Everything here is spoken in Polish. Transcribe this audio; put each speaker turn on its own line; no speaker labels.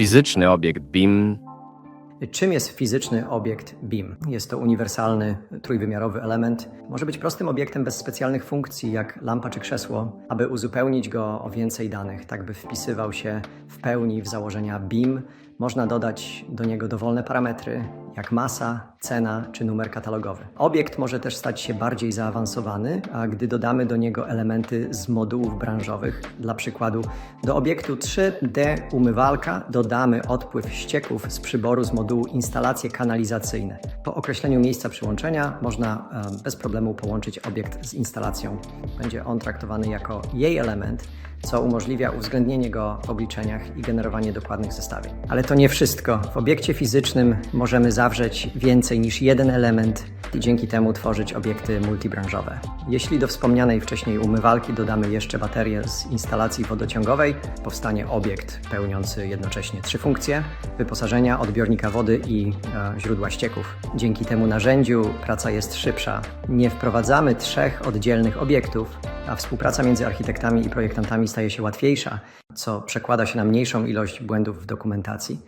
Fizyczny obiekt BIM
Czym jest fizyczny obiekt BIM? Jest to uniwersalny, trójwymiarowy element. Może być prostym obiektem bez specjalnych funkcji, jak lampa czy krzesło, aby uzupełnić go o więcej danych, tak by wpisywał się w pełni w założenia BIM. Można dodać do niego dowolne parametry, jak masa, cena czy numer katalogowy. Obiekt może też stać się bardziej zaawansowany, a gdy dodamy do niego elementy z modułów branżowych, dla przykładu do obiektu 3D umywalka dodamy odpływ ścieków z przyboru z modułu instalacje kanalizacyjne. Po określeniu miejsca przyłączenia można e, bez problemu połączyć obiekt z instalacją. Będzie on traktowany jako jej element, co umożliwia uwzględnienie go w obliczeniach i generowanie dokładnych zestawień. Ale to nie wszystko. W obiekcie fizycznym możemy zawrzeć więcej niż jeden element i dzięki temu tworzyć obiekty multibranżowe. Jeśli do wspomnianej wcześniej umywalki dodamy jeszcze baterię z instalacji wodociągowej, powstanie obiekt pełniący jednocześnie trzy funkcje: wyposażenia, odbiornika wody i e, źródła ścieków. Dzięki temu narzędziu praca jest szybsza. Nie wprowadzamy trzech oddzielnych obiektów, a współpraca między architektami i projektantami staje się łatwiejsza, co przekłada się na mniejszą ilość błędów w dokumentacji.